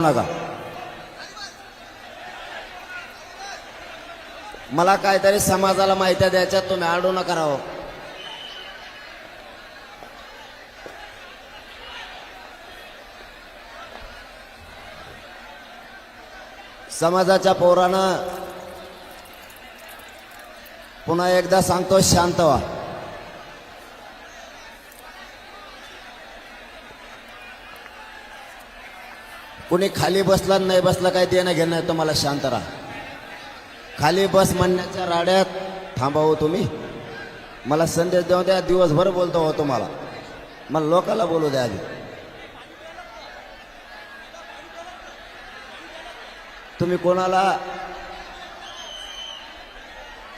नका. मला काहीतरी समाजाला माहिती द्यायच्या तुम्ही आडू नका राहो. समाजाच्या पोरानं पुन्हा एकदा सांगतो शांत व्हा. कुणी खाली बसला नाही बसला काही देणं घेणं नाही तुम्हाला शांत राहा. खाली बस म्हणण्याच्या राड्यात थांबावं तुम्ही. मला संदेश देऊ द्या दिवसभर बोलतो हो तुम्हाला. मला लोकाला बोलू द्या आधी. तुम्ही कोणाला?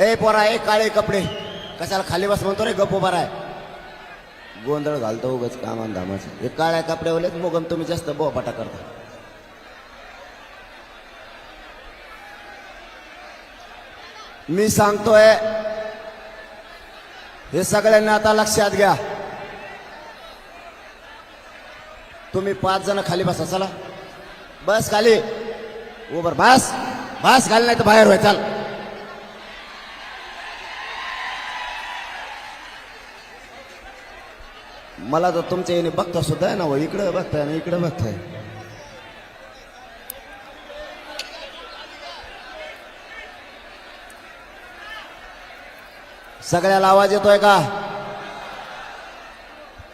ए पोरा ए काळे कपडे. कशाला खाली बस म्हणतो रे गप्पो बरा आहे गोंधळ घालतो उगाच कामान धामाचं हे काळ्या कपड्यावालेच मोगम तुम्ही जास्त बोपाटा करता. मी सांगतोय हे सगळ्यांनी आता लक्षात घ्या. तुम्ही पाच जण खाली बसा चला. बस खाली. उबर बस बस खाली नाही तर बाहेर होय चाल. मला तर तुमच्या येणे बघता सुद्धा आहे ना हो इकडं बघताय ना इकडं बघताय. सगळ्याला आवाज येतोय का?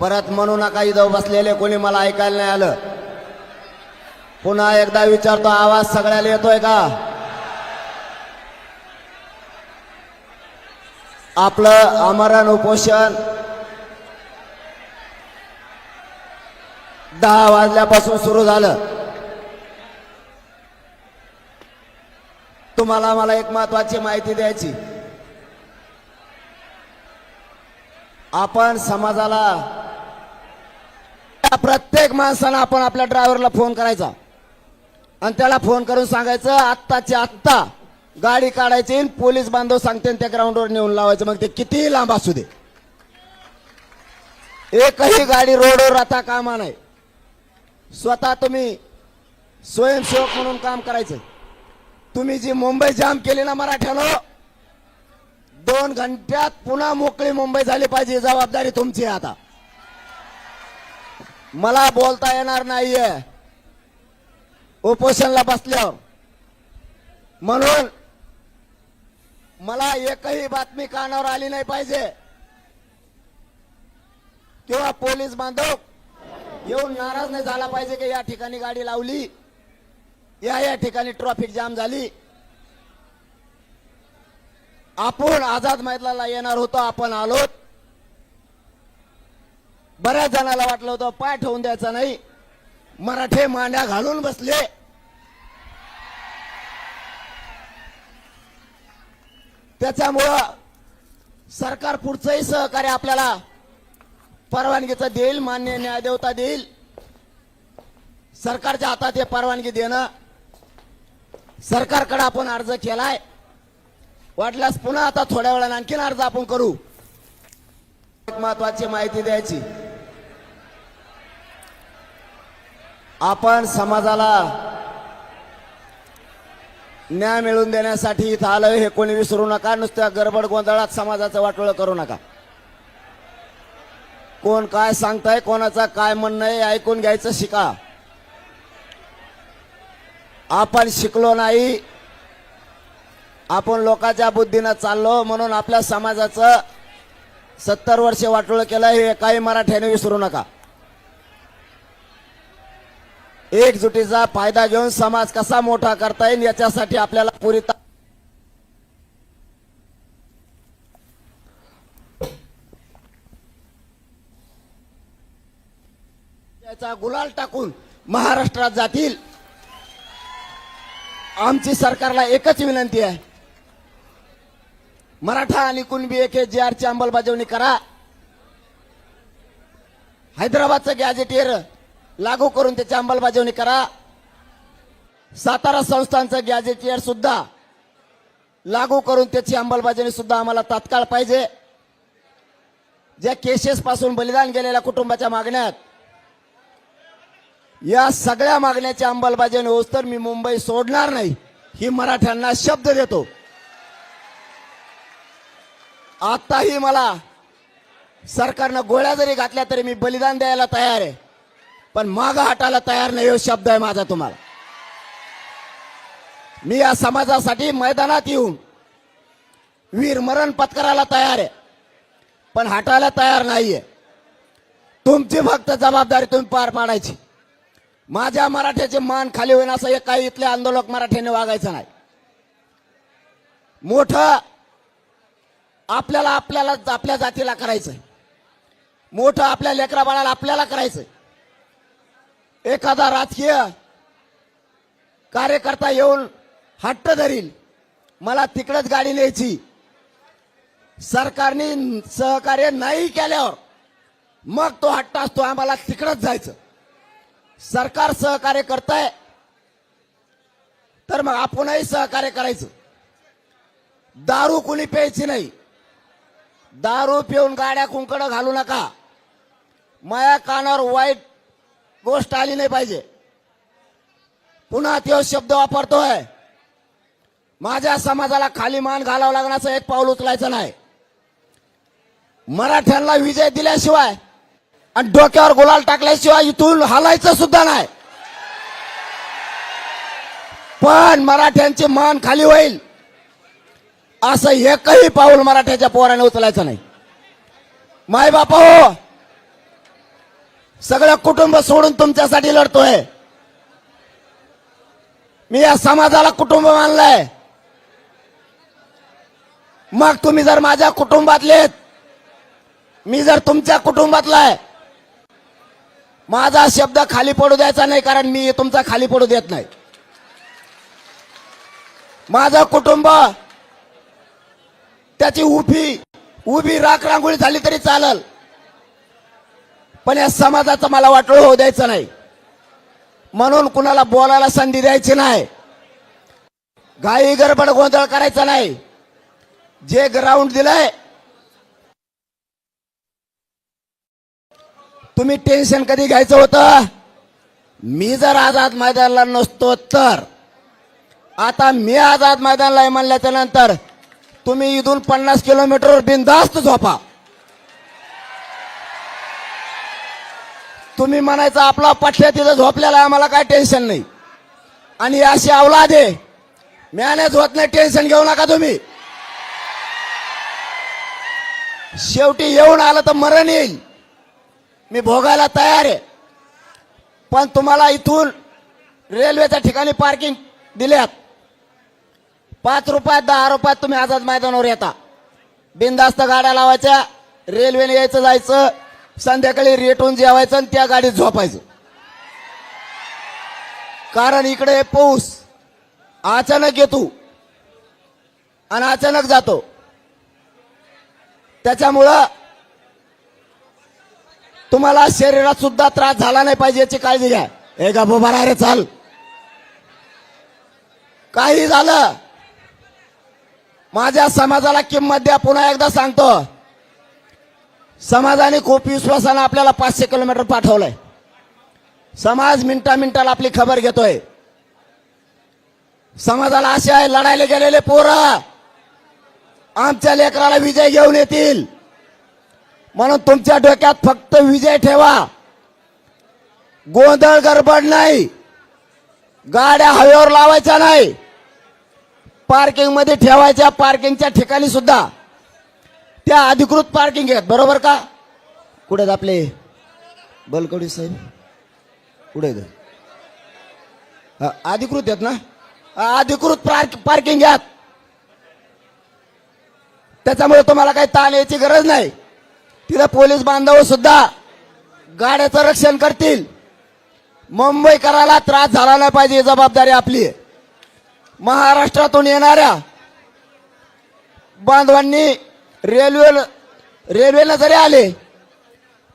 परत म्हणू नका इथं बसलेले कोणी मला ऐकायला नाही आलं. पुन्हा एकदा विचारतो आवाज सगळ्याला येतोय का? आपलं आमरण उपोषण दहा वाजल्यापासून सुरू झालं. तुम्हाला मला एक महत्वाची माहिती द्यायची. आपण समाजाला प्रत्येक माणसानं आपण आपल्या ड्रायव्हरला फोन करायचा. आणि त्याला फोन करून सांगायचं आत्ताची आत्ता गाडी काढायची पोलीस बांधव सांगते आणि त्या ग्राउंडवर नेऊन लावायचं. मग ते कितीही लांब असू दे. एकही गाडी रोडवर राहता कामा नाही. स्वतः तुम्ही स्वयंसेवक म्हणून काम करायचं. तुम्ही जी मुंबई जाम केली ना मराठ्यानं दोन घंट्यात पुन्हा मोकळी मुंबई झाली पाहिजे जबाबदारी तुमची आता. मला बोलता येणार नाहीये. उपोषणला बसल्यावर. म्हणून मला एकही बातमी कानावर आली नाही पाहिजे. किंवा पोलीस बांधव येऊन नाराज नाही झाला पाहिजे की या ठिकाणी गाडी लावली. या या ठिकाणी ट्रॉफिक जाम झाली. आपण आझाद मैदानाला येणार होतो आपण आलोत. बऱ्याच जणाला वाटलं होतं पाय ठेवून द्यायचा नाही. मराठे मांड्या घालून बसले. त्याच्यामुळं सरकार पुढचंही सहकार्य आपल्याला परवानगीचं देईल मान्य न्यायदेवता देईल. सरकारच्या हातात हे परवानगी देणं. सरकारकडे आपण अर्ज केलाय. वाटल्यास पुन्हा आता थोड्या वेळाने आणखीन अर्ज आपण करू. एक महत्वाची माहिती द्यायची. आपण समाजाला न्याय मिळवून देण्यासाठी इथं आलोय हे कोणी विसरू नका नुसत्या गडबड गोंधळात समाजाचं वाटोळं करू नका. कोण काय सांगताय कोणाचं काय म्हणणं आहे ऐकून घ्यायचं शिका. आपण शिकलो नाही आपण लोकांच्या बुद्धीनं चाललो म्हणून आपल्या समाजाचं सत्तर वर्ष वाटोळं केलं हे काही मराठ्याने विसरू नका. एकजुटीचा फायदा घेऊन समाज कसा मोठा करता येईल याच्यासाठी आपल्याला पुरी त्याचा गुलाल टाकून महाराष्ट्रात जातील. आमची सरकारला एकच विनंती आहे. मराठा आणि कुणबी एक जे आरची अंमलबजावणी करा. हैदराबादचं गॅजेटियर लागू करून त्याची अंमलबजावणी करा. सातारा संस्थांचं गॅजेटियर सुद्धा लागू करून त्याची अंमलबजावणी सुद्धा आम्हाला तात्काळ पाहिजे. ज्या केसेस पासून बलिदान गेलेल्या कुटुंबाच्या मागण्यात या सगळ्या मागण्याची अंमलबजावणी होस तर मी मुंबई सोडणार नाही. ही मराठ्यांना शब्द देतो. आताही मला सरकारनं गोळ्या जरी घातल्या तरी मी बलिदान द्यायला तयार आहे. पण माग हटायला तयार नाही हो शब्द आहे माझा तुम्हाला. मी या समाजासाठी मैदानात येऊन वीर मरण पत्करायला तयार आहे पण हटायला तयार नाहीये. तुमची फक्त जबाबदारी तुम्ही पार पाडायची. माझ्या मराठ्याचे मान खाली होईन असं एक काही इथले आंदोलक मराठ्याने वागायचं नाही. मोठं आपल्याला आपल्याला आपल्या जातीला करायचंय. मोठं आपल्या लेकरा बाळाला आपल्याला करायचंय. एखादा राजकीय कार्यकर्ता येऊन हट्ट धरील मला तिकडच गाडी न्यायची. सरकारने सहकार्य नाही केल्यावर मग तो हट्ट असतो आम्हाला तिकडच जायचं. सरकार सहकार्य करताय तर मग आपणही सहकार्य करायचं. दारू कुणी प्यायची नाही. दारू पिऊन गाड्या कुंकड घालू नका. माया कानावर वाईट गोष्ट आली नाही पाहिजे. पुन्हा तो शब्द वापरतोय. माझ्या समाजाला खाली मान घालावं लागण्याचं एक पाऊल उचलायचं नाही. मराठ्यांना विजय दिल्याशिवाय आणि डोक्यावर गुलाल टाकल्याशिवाय इथून हलायचं सुद्धा नाही. पण मराठ्यांची मान खाली होईल. असं एकही पाऊल मराठ्याच्या पोराने उचलायचं नाही. माय बापा हो. सगळं कुटुंब सोडून तुमच्यासाठी लढतोय. मी या समाजाला कुटुंब मानलंय. मग तुम्ही जर माझ्या कुटुंबातलेत मी जर तुमच्या कुटुंबातला आहे माझा शब्द खाली पडू द्यायचा नाही कारण मी तुमचा खाली पडू देत नाही. माझं कुटुंब त्याची उभी उभी राख रांगोळी झाली तरी चालल. पण या समाजाचं मला वाटोळ होऊ द्यायचं नाही. म्हणून कुणाला बोलायला संधी द्यायची नाही. घाई गडबड गोंधळ करायचा नाही. जे ग्राउंड दिलंय तुम्ही टेन्शन कधी घ्यायचं होतं? मी जर आझाद मैदानाला नसतो तर. आता मी आझाद मैदानाला आहे म्हणल्याच्या नंतर तुम्ही इथून पन्नास किलोमीटरवर बिनधास्त झोपा. तुम्ही म्हणायचं आपला पठ्या तिथं झोपलेला आहे, आम्हाला काय टेन्शन नाही. आणि अशी अवलाद आहे मॅनेज होत नाही टेन्शन घेऊ नका तुम्ही. शेवटी येऊन आलं तर मरण येईल. मी भोगायला तयार आहे. पण तुम्हाला इथून रेल्वेच्या ठिकाणी पार्किंग दिल्यात. पाच रुपयात दहा रुपयात तुम्ही आझाद मैदानावर येता. बिनधास्त गाड्या लावायच्या रेल्वेने यायचं जायचं संध्याकाळी रेटून जेवायचं आणि त्या गाडीत झोपायचं. कारण इकडे पाऊस अचानक येतो आणि अचानक जातो. त्याच्यामुळं तुम्हाला शरीरात सुद्धा त्रास झाला नाही पाहिजे याची काळजी घ्या. हे का बोबारा रे चाल. काही झालं माझ्या समाजाला किंमत द्या पुन्हा एकदा सांगतो. समाजाने खूप विश्वासानं आपल्याला पाचशे किलोमीटर पाठवलंय. समाज मिनटा मिनटाला आपली खबर घेतोय. समाजाला असे आहे लढायला गेलेले पोरं आमच्या लेकराला विजय घेऊन येतील. म्हणून तुमच्या डोक्यात फक्त विजय ठेवा. गोंधळ गडबड नाही. गाड्या हवेवर लावायच्या नाही. पार्किंगमध्ये ठेवायच्या पार्किंगच्या ठिकाणी सुद्धा. त्या अधिकृत पार्किंग आहेत बरोबर का? कुठे आपले? बलकडी साहेब? कुठे अधिकृत आहेत ना? अधिकृत पार्क पार्किंग आहेत. त्याच्यामुळे तुम्हाला काही ताण यायची गरज नाही. तिथं पोलीस बांधव सुद्धा गाड्याचं रक्षण करतील. मुंबईकराला त्रास झाला नाही पाहिजे ही जबाबदारी आपली आहे. महाराष्ट्रातून येणाऱ्या बांधवांनी रेल्वे रेल्वेनं जरी आले.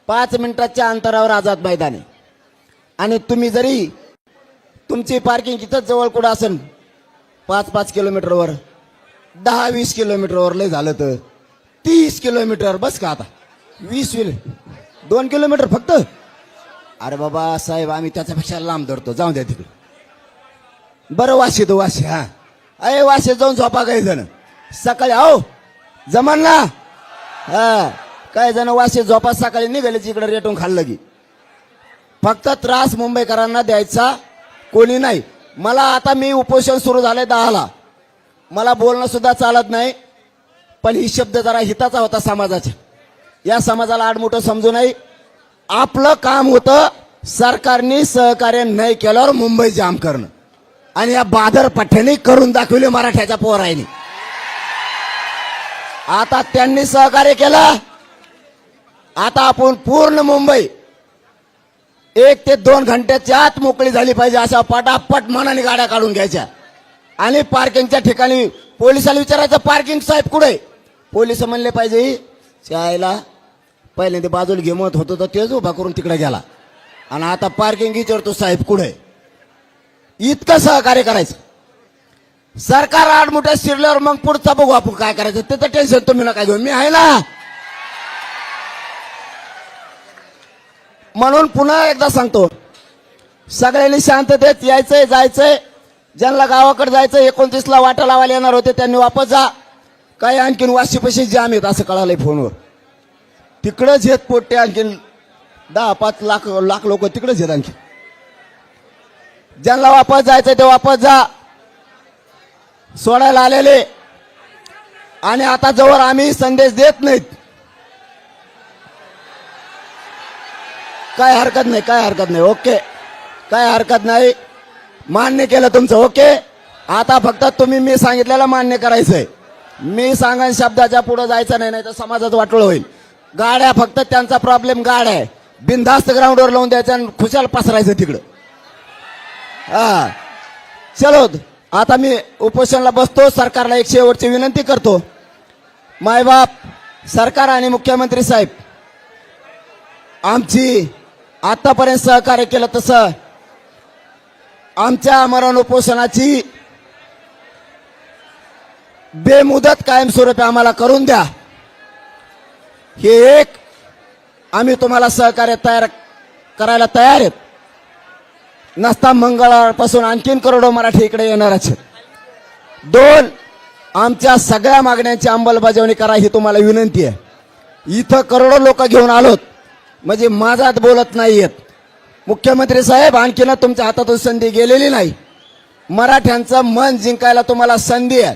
पाच मिनिटाच्या अंतरावर आझाद मैदान आहे. आणि तुम्ही जरी तुमची पार्किंग इथंच जवळ कुठं असेल पाच पाच किलोमीटरवर दहा वीस किलोमीटरवर लय झालं तर. तीस किलोमीटर बस का आता? वीस विल दोन किलोमीटर फक्त? अरे बाबा साहेब आम्ही त्याच्यापेक्षा लांब धरतो. जाऊ द्या तिकडे. बरं वाशी तो वाशी हा. अरे वाशी जाऊन झोपा काही जण. सकाळी आहो जमन ना? हा काही जण वाशी झोपा सकाळी निघाले इकडे रेटून खाल्लं की. फक्त त्रास मुंबईकरांना द्यायचा कोणी नाही. मला आता मी उपोषण सुरू झालंय दहाला. मला बोलणं सुद्धा चालत नाही पण ही शब्द जरा हिताचा होता समाजाच्या या समाजाला आडमुठं समजू नाही आपलं काम होतं सरकारने सहकार्य नाही केल्यावर मुंबई जाम करणं. आणि या बादर पठ्याने करून दाखवले मराठ्याच्या पोरायने आता त्यांनी सहकार्य केलं. आता आपण पूर्ण मुंबई एक ते दोन घंट्याच्या आत मोकळी झाली पाहिजे अशा पटापट मनाने गाड्या काढून घ्यायच्या. आणि पार्किंगच्या ठिकाणी पोलिसाला विचारायचं पार्किंग साहेब कुठे पोलीस म्हणले पाहिजे शाळेला. पहिल्यांदा बाजूला घेमत होतो तर तेच उभा करून तिकडे गेला. आणि आता पार्किंग विचारतो साहेब कुठे इतकं सहकार्य करायचं. सरकार आडमुठ्या शिरल्यावर मग पुढचा बघू आपण काय करायचं. त्याचं टेन्शन तुम्ही नका घेऊ. मी आहे ना? म्हणून पुन्हा एकदा सांगतो. सगळ्यांनी शांततेत यायचंय जायचंय. ज्यांना गावाकडे जायचं एकोणतीसला वाटा लावायला येणार होते त्यांनी वापस जा. काही आणखीन वाशी पैसे जाम येत असं कळालंय फोनवर. तिकडंच येत पोट्टे आणखीन दहा पाच लाख लाख लोक तिकडेच येत आणखी ज्यांना वापस जायचं ते वापस जा. सोडायला आलेले. आणि आता जवळ आम्ही संदेश देत नाहीत. काय हरकत नाही काय हरकत नाही ओके. काय हरकत नाही. मान्य केलं तुमचं ओके. आता फक्त तुम्ही मी सांगितलेलं मान्य करायचंय. मी सांगा शब्दाच्या पुढे जायचं नाही नाही तर समाजात वाटोळ होईल. गाड्या फक्त त्यांचा प्रॉब्लेम गाड्या आहे. बिनधास्त ग्राउंडवर लावून द्यायचं आणि खुशाल पसरायचं तिकडं. हा. चलो आता मी उपोषणाला बसतो सरकारला एक शेवटची विनंती करतो. मायबाप सरकार आणि मुख्यमंत्री साहेब आमची आतापर्यंत सहकार्य केलं तसं आमच्या मरण उपोषणाची बेमुदत कायमस्वरूपी आम्हाला करून द्या. हे एक आम्ही तुम्हाला सहकार्य तयार करायला तयार आहेत. नसता मंगळवारपासून आणखीन करोडो मराठी इकडे येणारच. आहेत दोन आमच्या सगळ्या मागण्यांची अंमलबजावणी करा ही तुम्हाला विनंती आहे. इथं करोडो लोक घेऊन आलोत. म्हणजे माझात बोलत नाहीयेत. मुख्यमंत्री साहेब आणखीन तुमच्या हातातून संधी गेलेली नाही. मराठ्यांचं मन जिंकायला तुम्हाला संधी आहे.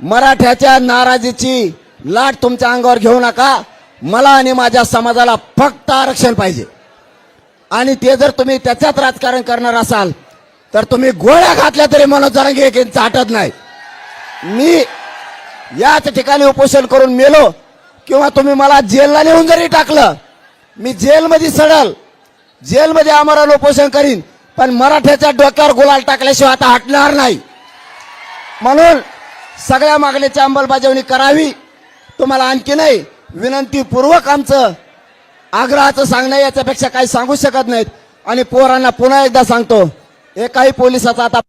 मराठ्याच्या नाराजीची लाट तुमच्या अंगावर घेऊ नका. मला आणि माझ्या समाजाला फक्त आरक्षण पाहिजे. आणि ते जर तुम्ही त्याच्यात राजकारण करणार असाल तर तुम्ही गोळ्या घातल्या तरी मनोज जरांगे एक चाटत नाही. मी याच ठिकाणी उपोषण करून मेलो किंवा तुम्ही मला जेलला नेऊन जरी टाकलं मी जेलमध्ये सडल जेलमध्ये आमरण उपोषण करीन पण मराठ्याच्या डोक्यावर गुलाल टाकल्याशिवाय आता हटणार नाही. म्हणून सगळ्या मागणीची अंमलबजावणी करावी. तुम्हाला आणखी नाही विनंतीपूर्वक आमचं आग्रहाचं सांगणं याच्यापेक्षा काही सांगू शकत नाहीत. आणि पोरांना पुन्हा एकदा सांगतो एकाही पोलिसाचा आता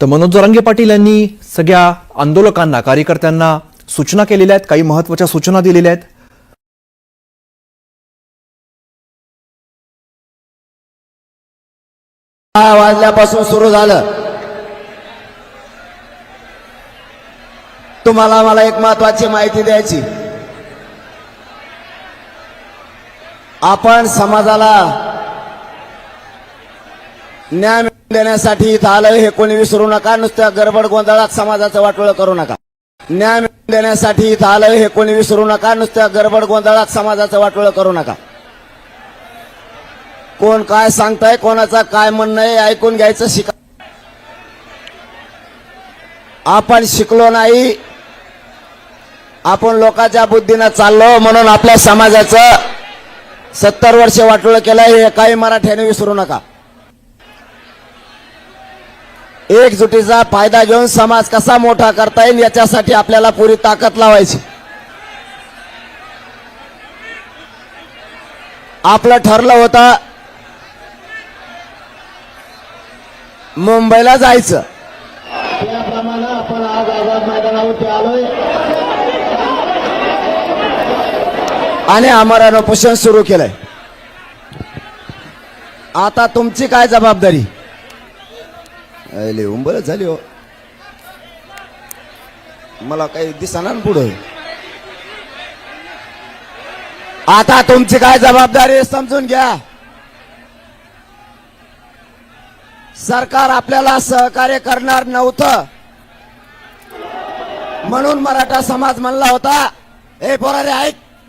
तर मनोज जरांगे पाटील यांनी सगळ्या आंदोलकांना कार्यकर्त्यांना सूचना केलेल्या आहेत काही महत्त्वाच्या सूचना दिलेल्या आहेत. वाजल्यापासून सुरू झालं. तुम्हाला मला एक महत्वाची माहिती द्यायची. आपण समाजाला न्याय देण्यासाठी इथं आलं हे कोणी विसरू नका नुसत्या गडबड गोंधळात समाजाचं वाटोळं करू नका. न्याय देण्यासाठी इथं आलं हे कोणी विसरू नका नुसत्या गडबड गोंधळात समाजाचं वाटोळं करू नका. कोण काय सांगताय कोणाचं काय म्हणणं आहे ऐकून घ्यायचं शिका आपण शिकलो नाही आपण लोकांच्या बुद्धीनं चाललो म्हणून आपल्या समाजाचं सत्तर वर्ष वाटोळं केलं हे काही मराठ्याने विसरू नका. एकजुटीचा फायदा घेऊन समाज कसा मोठा करता येईल याच्यासाठी आपल्याला पुरी ताकद लावायची. आपलं ठरलं होतं मुंबईला जायचं त्याप्रमाणे आपण आज आझाद मैदानावरती आलोय आणि आम्हाला उपोषण सुरू केलंय. आता तुमची काय जबाबदारी? उंबर उंबरच झाली हो. मला काही दिसणार पुढं. आता तुमची काय जबाबदारी समजून घ्या. सरकार आपल्याला सहकार्य करणार नव्हतं. म्हणून मराठा समाज म्हणला होता हे पोरा ऐक.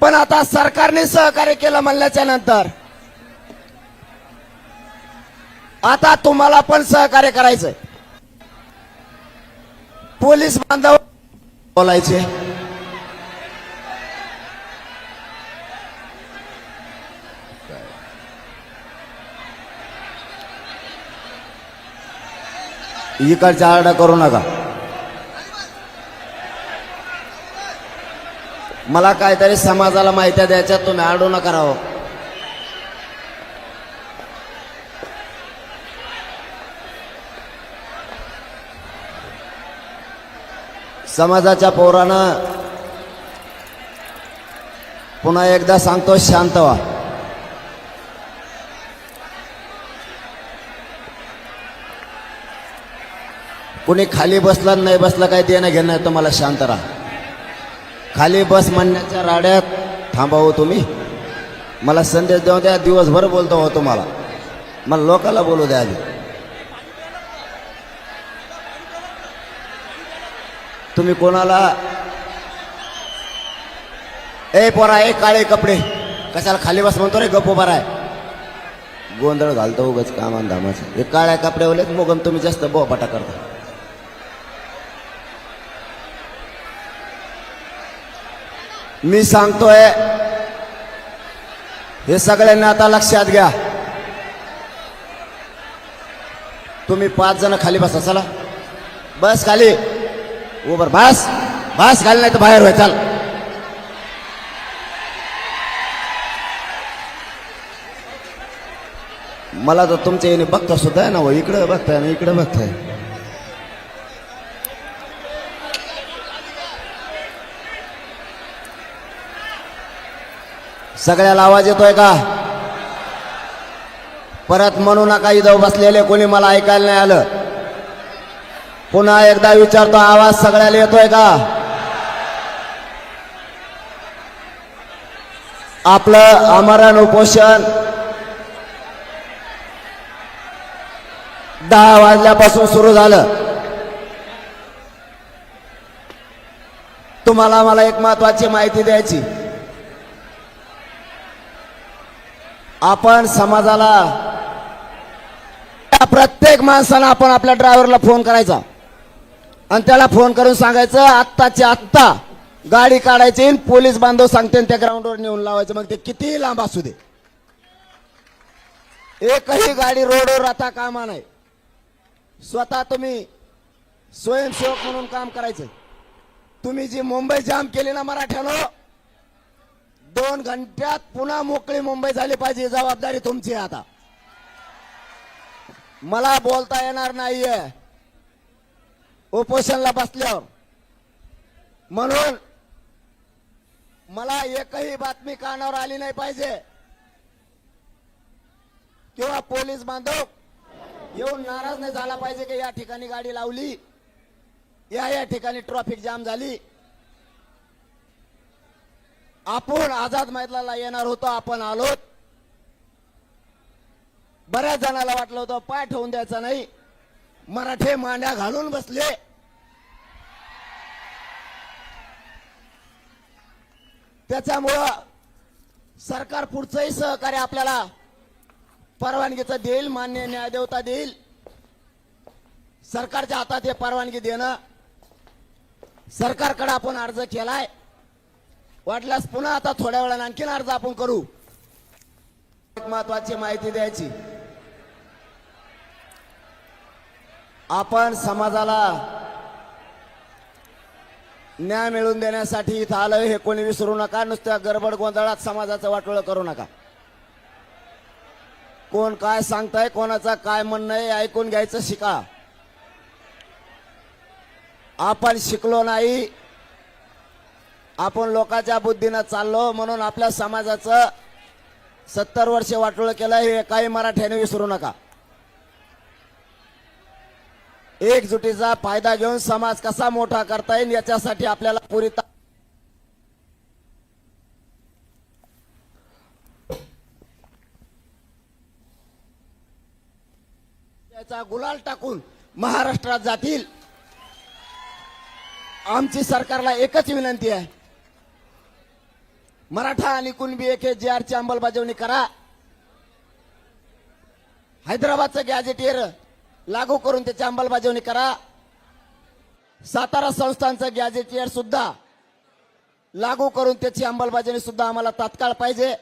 पण आता सरकारने सहकार्य केलं म्हणल्याच्या नंतर. आता तुम्हाला पण सहकार्य करायचंय. पोलीस बांधव बोलायचे. इकडच्या आरडा करू नका. मला काहीतरी समाजाला माहिती द्यायच्या तुम्ही आडू नका राहो. समाजाच्या पोरानं पुन्हा एकदा सांगतो शांत व्हा. कुणी खाली बसलं नाही बसलं काही देणं घेणं तुम्हाला शांत राहा. खाली बस म्हणण्याच्या राड्यात थांबावं तुम्ही? मला संदेश देऊ द्या दिवसभर बोलतो हो तुम्हाला. मला लोकाला बोलू द्या आधी. तुम्ही कोणाला? ए पोरा ए काळे कपडे. कशाला खाली बस म्हणतो रे गप्प बरा आहे गोंधळ घालतो उगाच कामान धामाचं हे काळ्या कपड्यावरच मोगम तुम्ही जास्त बोपाटा करता. मी सांगतोय हे सगळ्यांना आता लक्षात घ्या. तुम्ही पाच जण खाली बसा चला. बस खाली. उबर बस बस खाली नाही तर बाहेर होय चल. मला तर तुमच्या येणे बघता सुद्धा आहे ना हो. इकडं बघताय ना इकडं बघताय. सगळ्याला आवाज येतोय का? परत म्हणू नका इथं बसलेले कोणी मला ऐकायला नाही आलं. पुन्हा एकदा विचारतो आवाज सगळ्याला येतोय का? आपलं आमरण उपोषण दहा वाजल्यापासून सुरू झालं. तुम्हाला मला एक महत्वाची माहिती द्यायची. आपण समाजाला प्रत्येक माणसाला आपण आपल्या ड्रायव्हरला फोन करायचा. आणि त्याला फोन करून सांगायचं आत्ताच्या आत्ता गाडी काढायची पोलीस बांधव सांगते आणि त्या ग्राउंडवर नेऊन लावायचं. मग ते किती लांब असू दे. एकही गाडी रोडवर आता कामा नाही. स्वतः तुम्ही स्वयंसेवक म्हणून काम करायचं. तुम्ही जी मुंबई जाम केली ना मराठ्यानं दोन घंट्यात पुन्हा मोकळी मुंबई झाली पाहिजे जबाबदारी तुमची आता. मला बोलता येणार नाहीये. उपोषणला बसल्यावर. म्हणून मला एकही बातमी कानावर आली नाही पाहिजे. किंवा पोलीस बांधव येऊन नाराज नाही झाला पाहिजे की या ठिकाणी गाडी लावली. या या ठिकाणी ट्रॉफिक जाम झाली. आपण आझाद मैदानाला येणार होतो आपण आलो बऱ्याच जणाला वाटलं होतं पाय ठेवून द्यायचा नाही. मराठे मांड्या घालून बसले. त्याच्यामुळं सरकार पुढचंही सहकार्य आपल्याला परवानगीचं देईल मान्य न्यायदेवता देईल. सरकारच्या हातात हे परवानगी देणं. सरकारकडे आपण अर्ज केलाय. वाटल्यास पुन्हा आता थोड्या वेळाने आणखीन अर्ज आपण करू. एक महत्वाची माहिती द्यायची. आपण समाजाला न्याय मिळवून देण्यासाठी इथं आलोय हे कोणी विसरू नका नुसत्या गडबड गोंधळात समाजाचं वाटोळं करू नका. कोण काय सांगताय कोणाचं काय म्हणणं आहे ऐकून घ्यायचं शिका. आपण शिकलो नाही आपण लोकांच्या बुद्धीनं चाललो म्हणून आपल्या समाजाचं सत्तर वर्ष वाटोळं केलं हे काही मराठ्याने विसरू नका. एकजुटीचा फायदा घेऊन समाज कसा मोठा करता येईल याच्यासाठी आपल्याला पुरी त्याचा गुलाल टाकून महाराष्ट्रात जातील. आमची सरकारला एकच विनंती आहे मराठा आणि कुणबी एक जे आरची अंमलबजावणी करा. हैदराबादचं गॅजेटियर लागू करून त्याची अंमलबजावणी करा. सातारा संस्थांचं गॅजेटियर सुद्धा लागू करून त्याची अंमलबजावणी सुद्धा आम्हाला तात्काळ पाहिजे.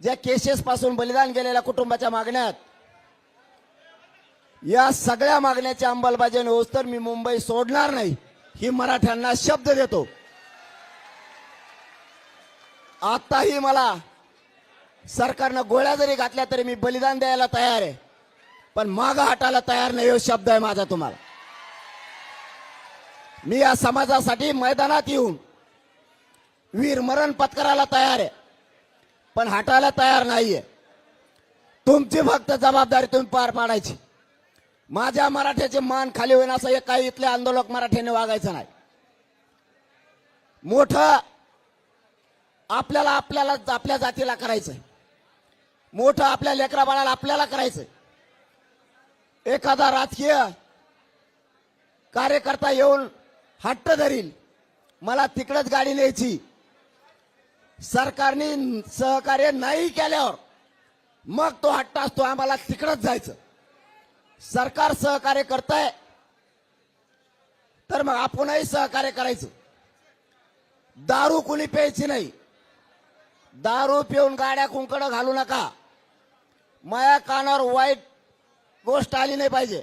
ज्या केसेस पासून बलिदान गेलेल्या कुटुंबाच्या मागण्यात या सगळ्या मागण्याची अंमलबजावणी होत तर मी मुंबई सोडणार नाही. ही मराठ्यांना शब्द देतो. आताही मला सरकारनं गोळ्या जरी घातल्या तरी मी बलिदान द्यायला तयार आहे. पण माग हटायला तयार नाही हो शब्द आहे माझा तुम्हाला. मी या समाजासाठी मैदानात येऊन वीर मरण पत्करायला तयार आहे. पण हटायला तयार नाहीये. तुमची फक्त जबाबदारी तुम्ही पार पाडायची. माझ्या मराठ्याचे मान खाली होईन असं एक काही इथले आंदोलक मराठ्याने वागायचं नाही. मोठं आपल्याला आपल्याला आपल्या जातीला करायचंय. मोठं आपल्या लेकरा बाळाला आपल्याला करायचंय. एखादा राजकीय कार्यकर्ता येऊन हट्ट धरील मला तिकडच गाडी न्यायची. सरकारने सहकार्य नाही केल्यावर मग तो हट्ट असतो आम्हाला तिकडच जायचं. सरकार सहकार्य करताय तर मग आपणही सहकार्य करायचं. दारू कुणी प्यायची नाही. दारू पिऊन गाड्या कुंकड घालू नका. माया कानावर वाईट गोष्ट आली नाही पाहिजे.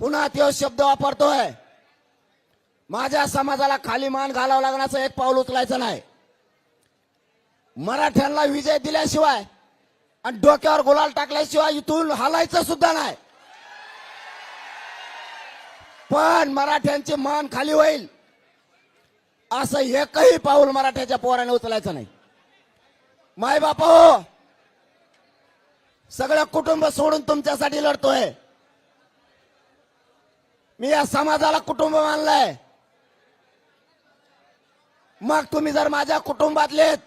पुन्हा तो शब्द वापरतोय. माझ्या समाजाला खाली मान घालावं लागण्याचं एक पाऊल उचलायचं नाही. मराठ्यांना विजय दिल्याशिवाय आणि डोक्यावर गुलाल टाकल्याशिवाय इथून हलायचं सुद्धा नाही. पण मराठ्यांचे मान खाली होईल. असं एकही पाऊल मराठ्याच्या पोराने उचलायचं नाही. माय बापा हो. सगळं कुटुंब सोडून तुमच्यासाठी लढतोय. मी या समाजाला कुटुंब मानलंय. मग तुम्ही जर माझ्या कुटुंबातलेत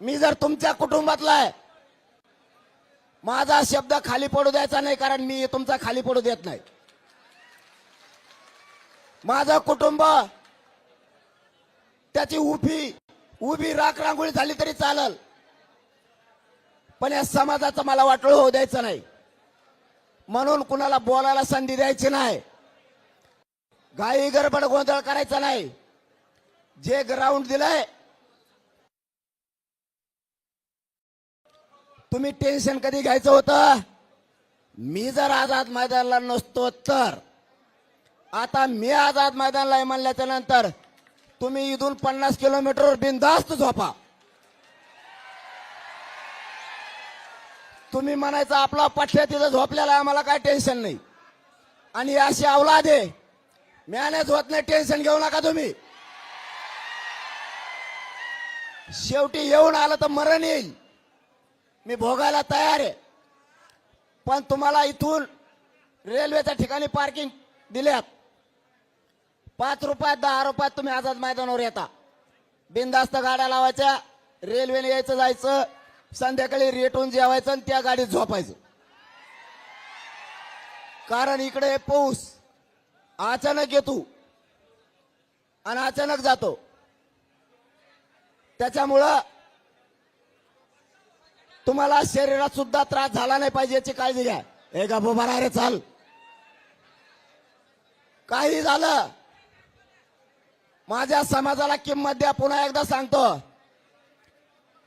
मी जर तुमच्या कुटुंबातला आहे माझा शब्द खाली पडू द्यायचा नाही कारण मी तुमचा खाली पडू देत नाही. माझं कुटुंब त्याची उभी उभी राख रांगोळी झाली तरी चालल. पण या समाजाचं मला वाटोळ होऊ द्यायचं नाही. म्हणून कुणाला बोलायला संधी द्यायची नाही. घाई गडबड गोंधळ करायचा नाही. जे ग्राउंड दिलंय तुम्ही टेन्शन कधी घ्यायचं होतं? मी जर आझाद मैदानाला नसतो तर. आता मी आझाद मैदानाला आहे म्हणल्याच्या नंतर तुम्ही इथून पन्नास किलोमीटरवर बिनधास्त झोपा. तुम्ही म्हणायचं आपला पठ्या तिथं झोपलेला आहे, आम्हाला काय टेन्शन नाही. आणि अशी अवलाद आहे मॅनेज होत नाही टेन्शन घेऊ नका तुम्ही. शेवटी येऊन आलं तर मरण येईल. मी भोगायला तयार आहे. पण तुम्हाला इथून रेल्वेच्या ठिकाणी पार्किंग दिल्यात. पाच रुपयात दहा रुपयात तुम्ही आझाद मैदानावर येता. बिनधास्त गाड्या लावायच्या रेल्वेने यायचं जायचं संध्याकाळी रेटून जेवायचं आणि त्या गाडीत झोपायचं. कारण इकडे पाऊस अचानक येतो आणि अचानक जातो. त्याच्यामुळं तुम्हाला शरीरात सुद्धा त्रास झाला नाही पाहिजे याची काळजी घ्या. हे का बोबारा रे चाल. काही झालं माझ्या समाजाला किंमत द्या पुन्हा एकदा सांगतो.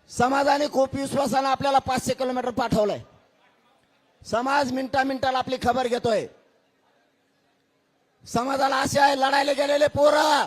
समाजाने खूप विश्वासानं आपल्याला पाचशे किलोमीटर पाठवलंय. समाज मिनटा मिनटाला आपली खबर घेतोय. समाजाला असे आहे लढायला गेलेले पोरं.